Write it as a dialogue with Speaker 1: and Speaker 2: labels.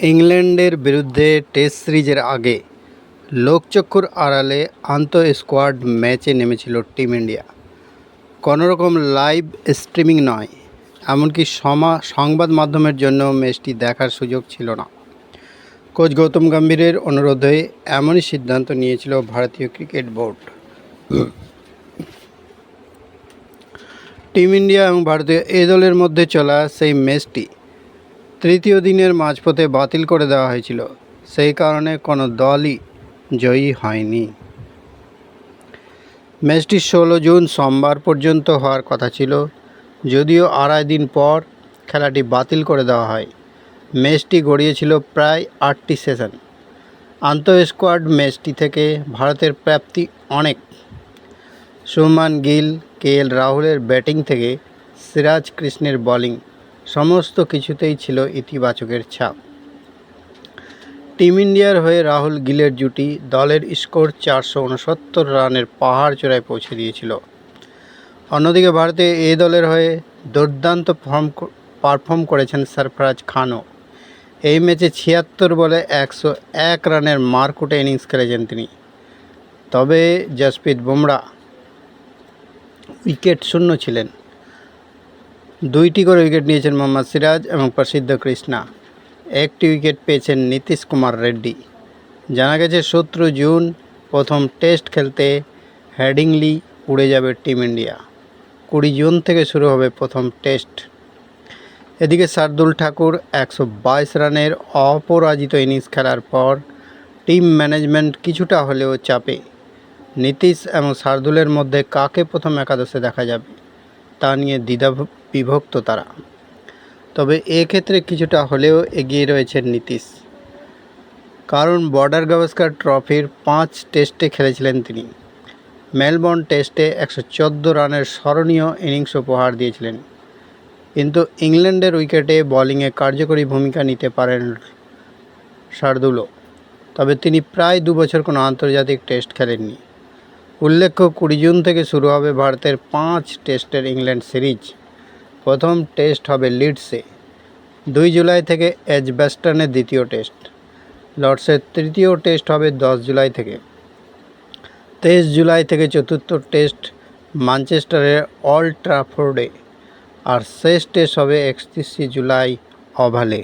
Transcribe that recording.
Speaker 1: ইংল্যান্ডের বিরুদ্ধে টেস্ট সিরিজের আগে লোকচক্ষুর আড়ালে আন্তঃ স্কোয়াড ম্যাচে নেমেছিল টিম ইন্ডিয়া। কোনোরকম লাইভ স্ট্রিমিং নয়, এমনকি সমা সংবাদ মাধ্যমের জন্য ম্যাচটি দেখার সুযোগ ছিল না। কোচ গৌতম গম্ভীরের অনুরোধে এমনই সিদ্ধান্ত নিয়েছিল ভারতীয় ক্রিকেট বোর্ড। টিম ইন্ডিয়া এবং ভারতীয় এ দলের মধ্যে চলা সেই ম্যাচটি তৃতীয় দিনের মাঝপথে বাতিল করে দেওয়া হয়েছিল। সেই কারণে কোনো দলই জয়ী হয়নি। ম্যাচটি ষোলো জুন সোমবার পর্যন্ত হওয়ার কথা ছিল। যদিও আড়াই দিন পর খেলাটি বাতিল করে দেওয়া হয়। ম্যাচটি গড়িয়েছিল প্রায় আটটি সেশন। আন্তঃ স্কোয়াড ম্যাচটি থেকে ভারতের প্রাপ্তি অনেক। সুমান গিল, কে এল রাহুলের ব্যাটিং থেকে সিরাজ কৃষ্ণের বোলিং সমস্ত কিছুতেই ছিল ইতিবাচকের ছাপ। টিম ইন্ডিয়ার হয়ে রাহুল গিলের জুটি দলের স্কোর চারশো উনসত্তর রানের পাহাড় চূড়ায় পৌঁছে দিয়েছিল। অন্যদিকে ভারতে এ দলের হয়ে দুর্দান্ত ফর্ম পারফর্ম করেছেন সরফরাজ খানও। এই ম্যাচে ছিয়াত্তর বলে একশো এক রানের মারকুটে ইনিংস খেলেছেন তিনি। তবে জসপ্রীত বুমরা উইকেট শূন্য ছিলেন। দুইটি করে উইকেট নিয়েছেন মোহাম্মদ সিরাজ এবং প্রসিদ্ধ কৃষ্ণা। একটি উইকেট পেয়েছেন নীতিশ কুমার রেড্ডি। জানা গেছে, সতেরো জুন প্রথম টেস্ট খেলতে হেডিংলি উড়ে যাবে টিম ইন্ডিয়া। কুড়ি জুন থেকে শুরু হবে প্রথম টেস্ট। এদিকে শার্দুল ঠাকুর একশো বাইশ রানের অপরাজিত ইনিংস খেলার পর টিম ম্যানেজমেন্ট কিছুটা হলেও চাপে। নীতিশ এবং শার্দুলের মধ্যে কাকে প্রথম একাদশে দেখা যাবে? তা নিয়ে দ্বিধা বিভক্ত তারা। তবে এক্ষেত্রে কিছুটা হলেও এগিয়ে রয়েছেন নীতিশ। কারণ বর্ডার গাভাস্কার ট্রফির পাঁচ টেস্টে খেলেছিলেন তিনি। মেলবোর্ন টেস্টে একশো চোদ্দ রানের স্মরণীয় ইনিংস উপহার দিয়েছিলেন। কিন্তু ইংল্যান্ডের উইকেটে বোলিংয়ে কার্যকরী ভূমিকা নিতে পারেন শার্দুলও। তবে তিনি প্রায় দু বছর কোনো আন্তর্জাতিক টেস্ট খেলেননি। উল্লেখ্য কুড়ি জুন থেকে শুরু হবে ভারতের পাঁচ টেস্টের ইংল্যান্ড সিরিজ। প্রথম টেস্ট হবে লিডসে। দুই জুলাই থেকে এজব্যাস্টনের দ্বিতীয় টেস্ট। লর্ডসের তৃতীয় টেস্ট হবে দশ জুলাই থেকে। তেইশ জুলাই থেকে চতুর্থ টেস্ট ম্যানচেস্টারের অল ট্রাফোর্ডে। আর শেষ টেস্ট হবে একত্রিশে জুলাই ওভালে।